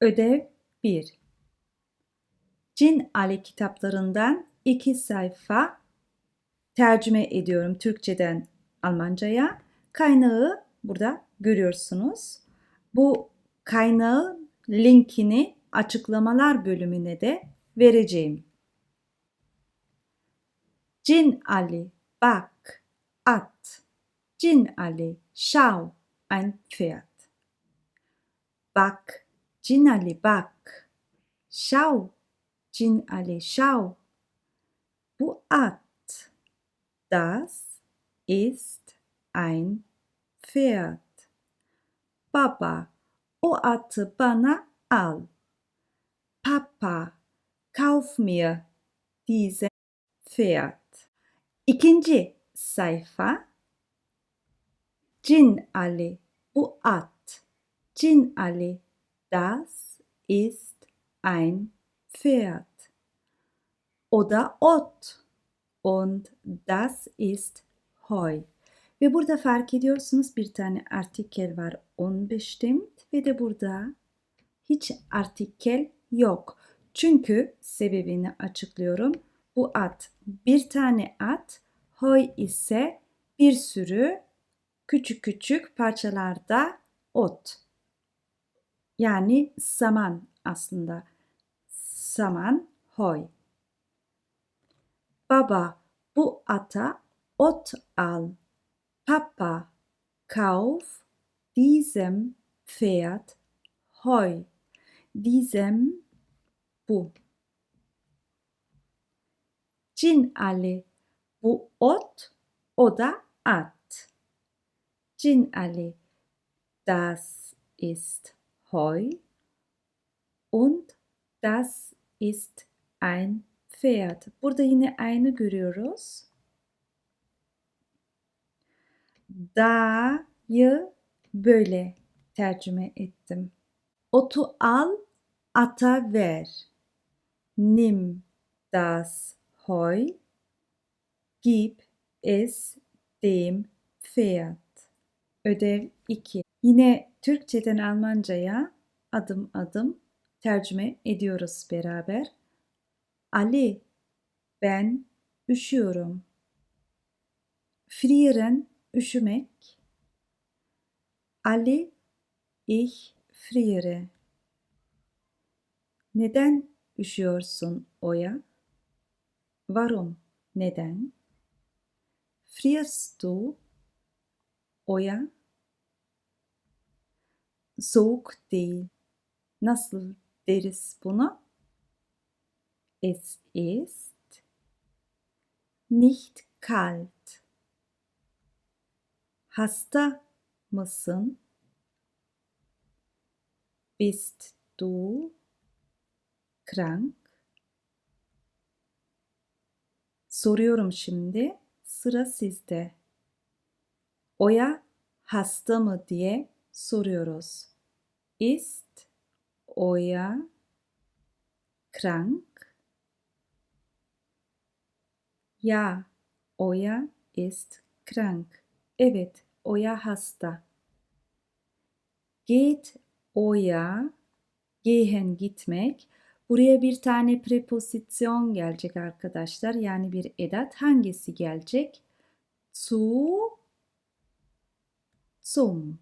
Ödev 1 Cin Ali kitaplarından iki sayfa tercüme ediyorum Türkçeden Almancaya. Kaynağı burada görüyorsunuz. Bu kaynağın linkini açıklamalar bölümüne de vereceğim. Cin Ali bak at. Cin Ali schau ein Pferd. Bak Cin Ali bak. Schau Cin Ali schau. Bu at. Das ist ein Pferd. Baba, o atı bana al. Papa, kauf mir diese Pferd. İkinci sayfa. Cin Ali, bu at. Ali, das ist ein Pferd. Oder Ot. Und das ist Heu. Ve burada fark ediyorsunuz bir tane artikel var unbestimmt ve de burada hiç artikel yok. Çünkü sebebini açıklıyorum. Bu at bir tane at, Heu ise bir sürü küçük küçük parçalarda ot. Yani saman aslında. Saman, Heu. Baba, bu ata ot al. Papa, kauf diesem Pferd Heu. Diesem bu. Cin Ali, bu ot, o da at. Cin Ali, das ist Heu und das ist ein Pferd. Burada yine aynı görüyoruz. Da'yı böyle tercüme ettim. Otu al, ata ver. Nimm das Heu, gib es dem Pferd. Ödev 2. Yine Türkçeden Almancaya adım adım tercüme ediyoruz beraber. Ali, ben üşüyorum. Frieren, üşümek. Ali, ich friere. Neden üşüyorsun Oya? Warum? Neden? Frierst du? Oya? Soğuk değil. Nasıl deriz buna? Es ist nicht kalt. Hasta mısın? Bist du krank? Soruyorum şimdi. Sıra sizde. Oya hasta mı diye soruyoruz. Ist Oya krank? Ja, Oya ist krank. Evet, Oya hasta. Geht Oya, gehen gitmek. Buraya bir tane preposisyon gelecek arkadaşlar. Yani bir edat. Hangisi gelecek? Zu, zum.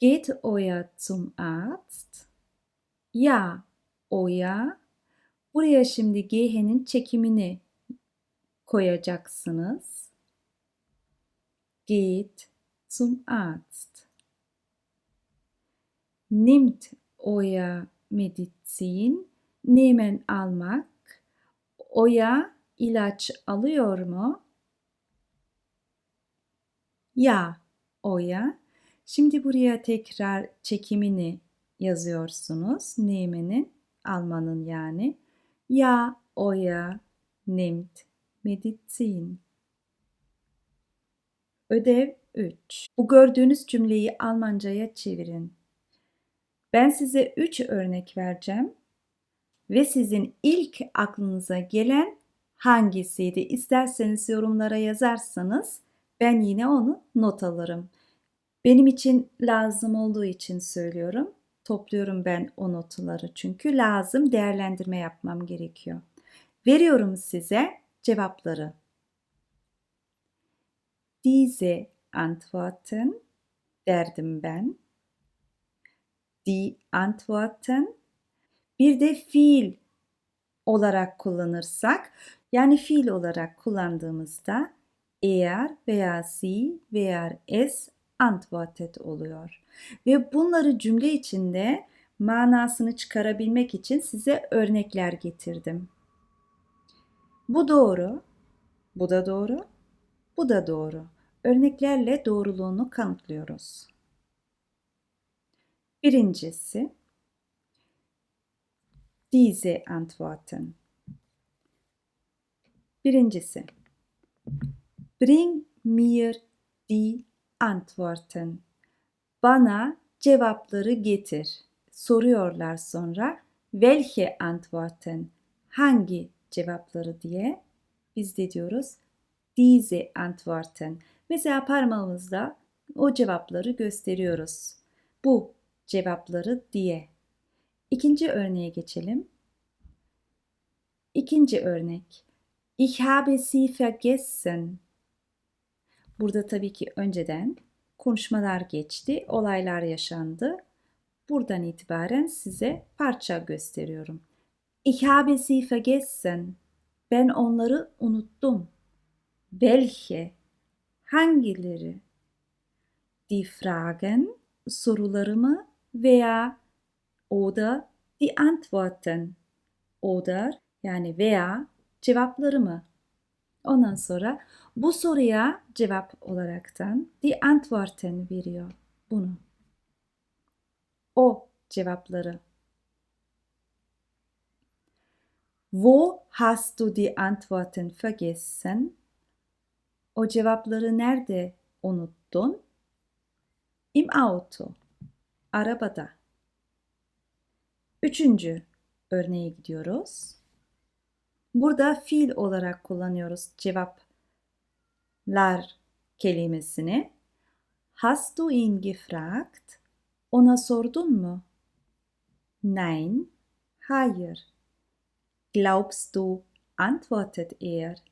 Geht Oya zum Arzt? Ja, Oya. Buraya şimdi gehen'in çekimini koyacaksınız. Geht zum Arzt. Nimmt Oya Medizin? Nehmen almak. Oya ilaç alıyor mu? Ya, Oya. Şimdi buraya tekrar çekimini yazıyorsunuz. Nehmen'in, almanın yani. Ya, Oya, nimmt Medizin. Ödev 3. Bu gördüğünüz cümleyi Almancaya çevirin. Ben size 3 örnek vereceğim ve sizin ilk aklınıza gelen hangisiydi? İsterseniz yorumlara yazarsanız ben yine onu not alırım. Benim için lazım olduğu için söylüyorum. topluyorum ben o notları çünkü lazım değerlendirme yapmam gerekiyor. Veriyorum size cevapları. Diese Antworten derdim ben. Die Antworten bir de fiil olarak kullanırsak yani fiil olarak kullandığımızda eğer veya sie veya es antwortet oluyor. Ve bunları cümle içinde manasını çıkarabilmek için size örnekler getirdim. Bu doğru, bu da doğru, bu da doğru. Örneklerle doğruluğunu kanıtlıyoruz. Birincisi, diese Antworten. Birincisi, bring mir die Antworten. Bana cevapları getir. Soruyorlar sonra welche Antworten? Hangi cevapları diye biz de diyoruz diese Antworten. Mesela parmağımızla o cevapları gösteriyoruz. Bu cevapları diye. İkinci örneğe geçelim. İkinci örnek. Ich habe sie vergessen. Burada tabii ki önceden konuşmalar geçti, olaylar yaşandı. Buradan itibaren size parça gösteriyorum. Ich habe sie vergessen. Ben onları unuttum. Welche? Hangileri? Die Fragen, sorularımı veya oder die Antworten. Oder yani veya cevaplarımı. Ondan sonra bu soruya cevap olaraktan die Antworten veriyor bunu. O cevapları. Wo hast du die Antworten vergessen? O cevapları nerede unuttun? Im Auto. Arabada. Üçüncü örneğe gidiyoruz. Burada fiil olarak kullanıyoruz cevaplar kelimesini. Hast du ihn gefragt? Ona sordun mu? Nein, hayır. Glaubst du, antwortet er.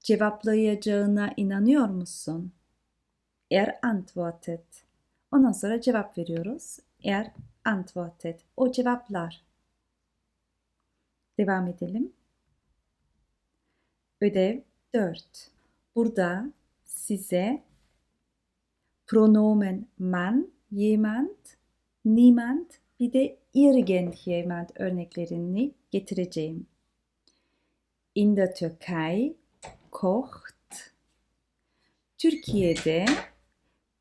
Cevaplayacağına inanıyor musun? Er antwortet. Ondan sonra cevap veriyoruz. Er antwortet. O cevaplar. Devam edelim. Ödev 4. Burada size pronomen man, jemand, niemand bir de irgendjemand örneklerini getireceğim. In der Türkei kocht. Türkiye'de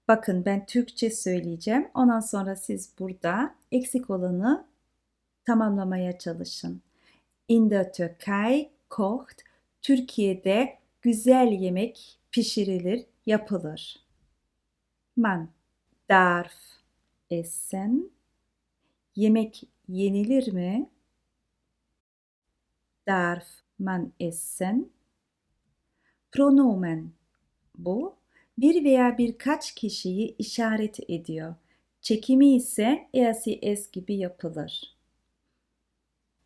bakın ben Türkçe söyleyeceğim. Ondan sonra siz burada eksik olanı tamamlamaya çalışın. In der Türkei kocht. Türkiye'de güzel yemek pişirilir, yapılır. Man darf essen. Yemek yenilir mi? Darf man essen? Pronomen bu bir veya birkaç kişiyi işaret ediyor. Çekimi ise es gibi yapılır.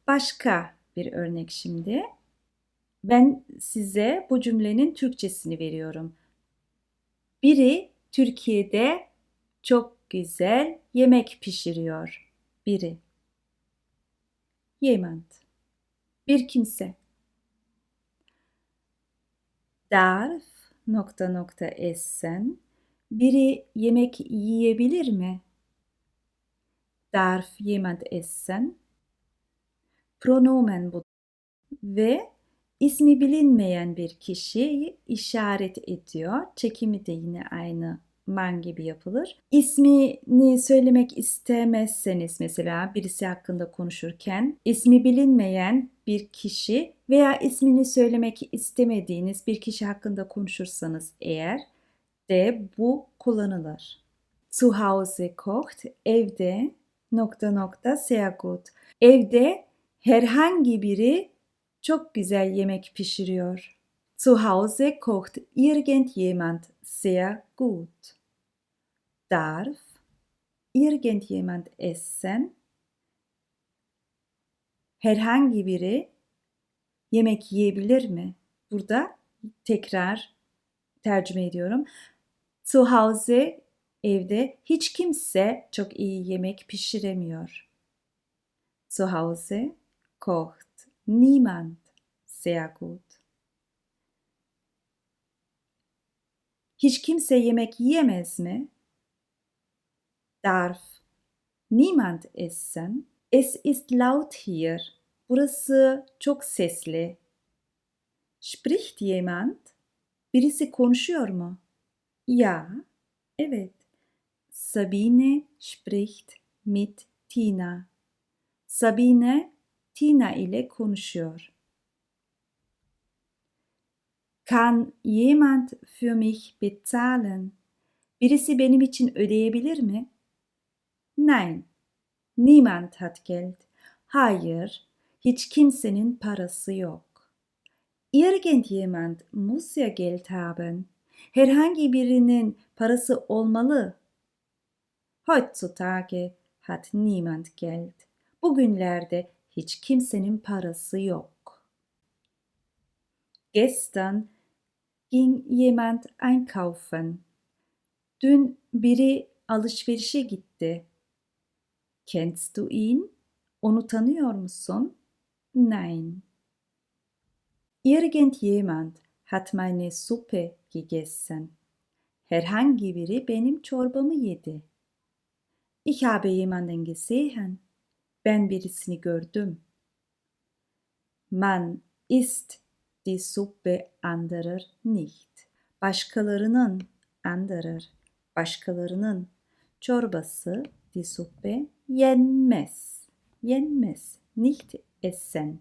Başka bir örnek şimdi. Ben size bu cümlenin Türkçesini veriyorum. Biri Türkiye'de çok güzel yemek pişiriyor. Biri. Jemand. Bir kimse. Darf nokta nokta essen. Biri yemek yiyebilir mi? Darf jemand essen? Pronomen bu. Ve ismi bilinmeyen bir kişiyi işaret ediyor. Çekimi de yine aynı man gibi yapılır. İsmini söylemek istemezseniz mesela birisi hakkında konuşurken ismi bilinmeyen bir kişi veya ismini söylemek istemediğiniz bir kişi hakkında konuşursanız eğer de bu kullanılır. Zu Hause kocht, evde nokta nokta sehr gut. Evde herhangi biri çok güzel yemek pişiriyor. Zu Hause kocht irgendjemand sehr gut. Darf irgendjemand essen? Herhangi biri yemek yiyebilir mi? Burada tekrar tercüme ediyorum. Zu Hause evde hiç kimse çok iyi yemek pişiremiyor. Zu Hause kocht niemand sehr gut. Hiç kimse yemek yiyemez mi? Darf niemand essen? Es ist laut hier. Burası çok sesli. Spricht jemand? Birisi konuşuyor mu? Ja, evet. Sabine spricht mit Tina. Sabine Tina ile konuşuyor. Kann jemand für mich bezahlen? Birisi benim için ödeyebilir mi? Nein, niemand hat Geld. Hayır, hiç kimsenin parası yok. Irgendjemand muss ja Geld haben. Herhangi birinin parası olmalı. Heutzutage hat niemand Geld. Bugünlerde hiç kimsenin parası yok. Gestern ging jemand einkaufen. Dün biri alışverişe gitti. Kennst du ihn? Onu tanıyor musun? Nein. Irgendjemand hat meine Suppe gegessen. Herhangi biri benim çorbamı yedi. Ich habe jemanden gesehen. Ben birisini gördüm. Man isst die Suppe anderer nicht. Başkalarının anderer, başkalarının çorbası die Suppe yenmez. Yenmez. Nicht essen.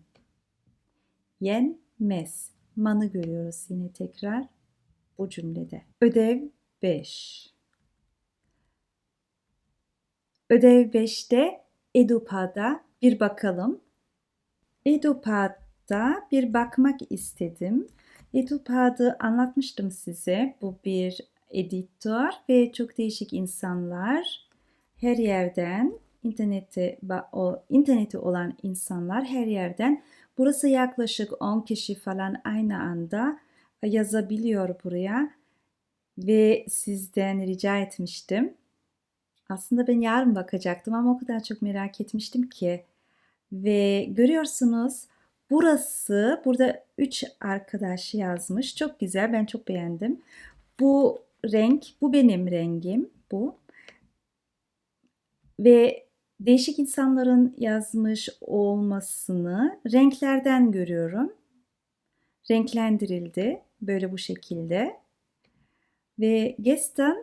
Yenmez. Manı görüyoruz yine tekrar bu cümlede. Ödev 5. Ödev 5'te Edupad'a bir bakalım. Edupad'da bir bakmak istedim. Edupad'ı anlatmıştım size. Bu bir editör ve çok değişik insanlar her yerden interneti o interneti olan insanlar her yerden burası yaklaşık 10 kişi falan aynı anda yazabiliyor buraya ve sizden rica etmiştim. Aslında ben yarın bakacaktım ama o kadar çok merak etmiştim ki. Ve görüyorsunuz burası burada 3 arkadaş yazmış. Çok güzel ben çok beğendim. Bu renk bu benim rengim bu. Ve değişik insanların yazmış olmasını renklerden görüyorum. Renklendirildi böyle bu şekilde. Ve gestern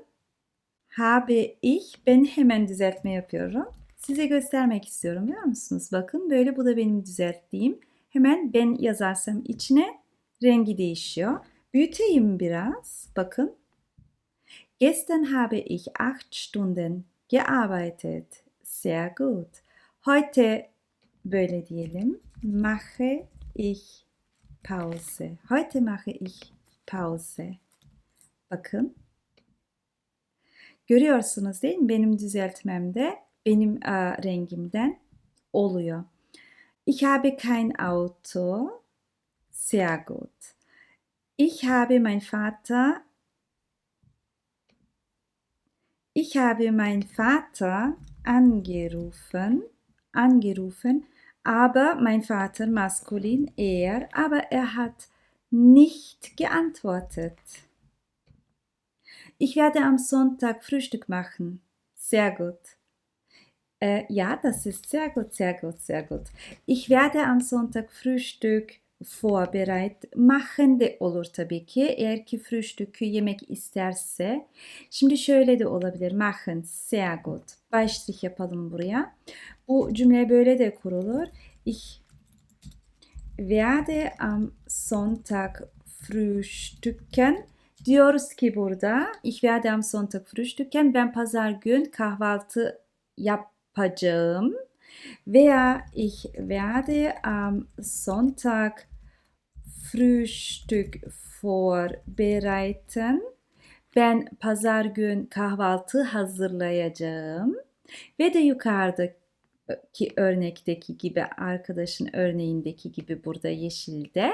habe ich ben hemen düzeltme yapıyorum. Size göstermek istiyorum biliyor musunuz? Bakın böyle bu da benim düzelttiğim. Hemen ben yazarsam içine rengi değişiyor. Büyüteyim biraz. Bakın. Gestern habe ich acht Stunden gearbeitet. Sehr gut. Heute böyle diyelim. Mache ich Pause. Heute mache ich Pause. Bakın. Görüyorsunuz değil mi? Benim düzeltmemde benim a, rengimden oluyor. Ich habe kein Auto. Sehr gut. Ich habe mein Vater Ich habe meinen Vater angerufen, angerufen, aber mein Vater maskulin er, aber er hat nicht geantwortet. Ich werde am Sonntag Frühstück machen. Sehr gut. Äh, ja, das ist sehr gut, sehr gut, sehr gut. Ich werde am Sonntag Frühstück vorbereit machen de olur tabii ki. Eğer ki frühstückü yemek isterse. Şimdi şöyle de olabilir. Machen sehr gut. Başlık yapalım buraya. Bu cümle böyle de kurulur. Ich werde am Sonntag frühstücken. Diyoruz ki burada ich werde am Sonntag frühstücken. Ben pazar gün kahvaltı yapacağım. Veya ich werde am Sonntag Frühstück vorbereiten. Ben pazar gün kahvaltı hazırlayacağım. Ve de yukarıdaki örnekteki gibi arkadaşın örneğindeki gibi burada yeşilde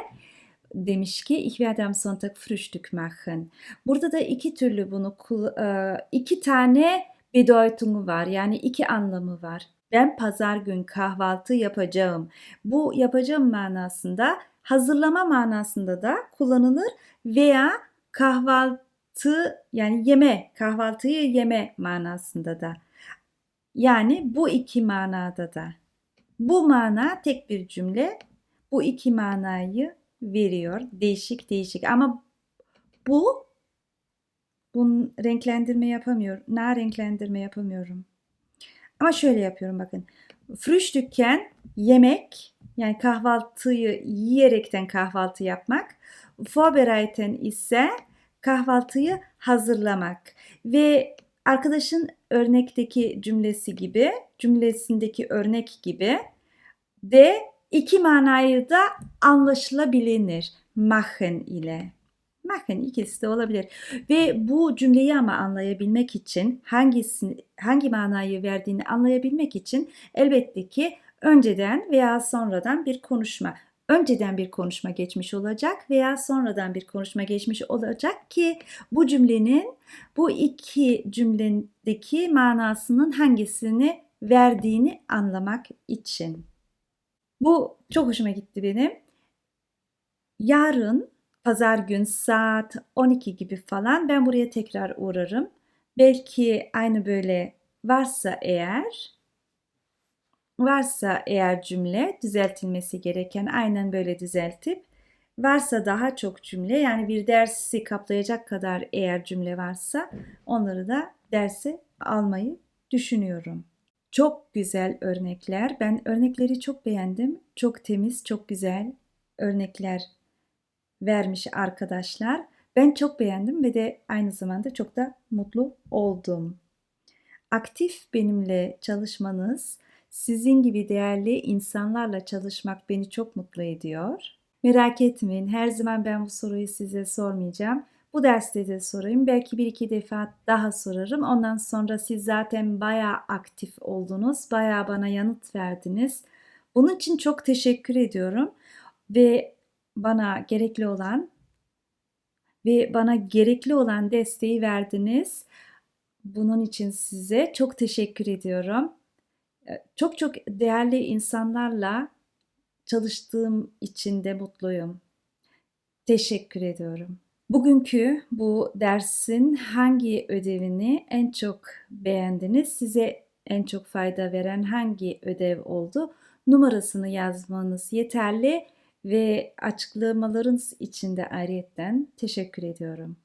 demiş ki ich werde am Sonntag Frühstück machen. Burada da iki türlü bunu e, iki tane bedeutungu var. Yani iki anlamı var. Ben pazar gün kahvaltı yapacağım. Bu yapacağım manasında hazırlama manasında da kullanılır veya kahvaltı yani yeme, kahvaltıyı yeme manasında da. Yani bu iki manada da. Bu mana tek bir cümle. Bu iki manayı veriyor. Değişik değişik ama bu bunun renklendirme yapamıyorum. Na renklendirme yapamıyorum. Ama şöyle yapıyorum bakın. Frühstücken yemek yani kahvaltıyı yiyerekten kahvaltı yapmak. Vorbereiten ise kahvaltıyı hazırlamak. Ve arkadaşın örnekteki cümlesi gibi, cümlesindeki örnek gibi de iki manayı da anlaşılabilir machen ile. Machen ikisi de olabilir. Ve bu cümleyi ama anlayabilmek için hangisini, hangi manayı verdiğini anlayabilmek için elbette ki önceden veya sonradan bir konuşma. Önceden bir konuşma geçmiş olacak veya sonradan bir konuşma geçmiş olacak ki bu cümlenin bu iki cümledeki manasının hangisini verdiğini anlamak için. Bu çok hoşuma gitti benim. Yarın pazar gün saat 12 gibi falan ben buraya tekrar uğrarım. Belki aynı böyle varsa eğer varsa eğer cümle düzeltilmesi gereken aynen böyle düzeltip varsa daha çok cümle yani bir dersi kaplayacak kadar eğer cümle varsa onları da derse almayı düşünüyorum. Çok güzel örnekler. Ben örnekleri çok beğendim. Çok temiz, çok güzel örnekler vermiş arkadaşlar. Ben çok beğendim ve de aynı zamanda çok da mutlu oldum. Aktif benimle çalışmanız, sizin gibi değerli insanlarla çalışmak beni çok mutlu ediyor. Merak etmeyin, her zaman ben bu soruyu size sormayacağım. Bu derste de sorayım. Belki bir iki defa daha sorarım. Ondan sonra siz zaten bayağı aktif oldunuz. Bayağı bana yanıt verdiniz. Bunun için çok teşekkür ediyorum. Ve bana gerekli olan ve bana gerekli olan desteği verdiniz. Bunun için size çok teşekkür ediyorum. Çok çok değerli insanlarla çalıştığım için de mutluyum. Teşekkür ediyorum. Bugünkü bu dersin hangi ödevini en çok beğendiniz? Size en çok fayda veren hangi ödev oldu? Numarasını yazmanız yeterli ve açıklamalarınız için de ayrıyetten teşekkür ediyorum.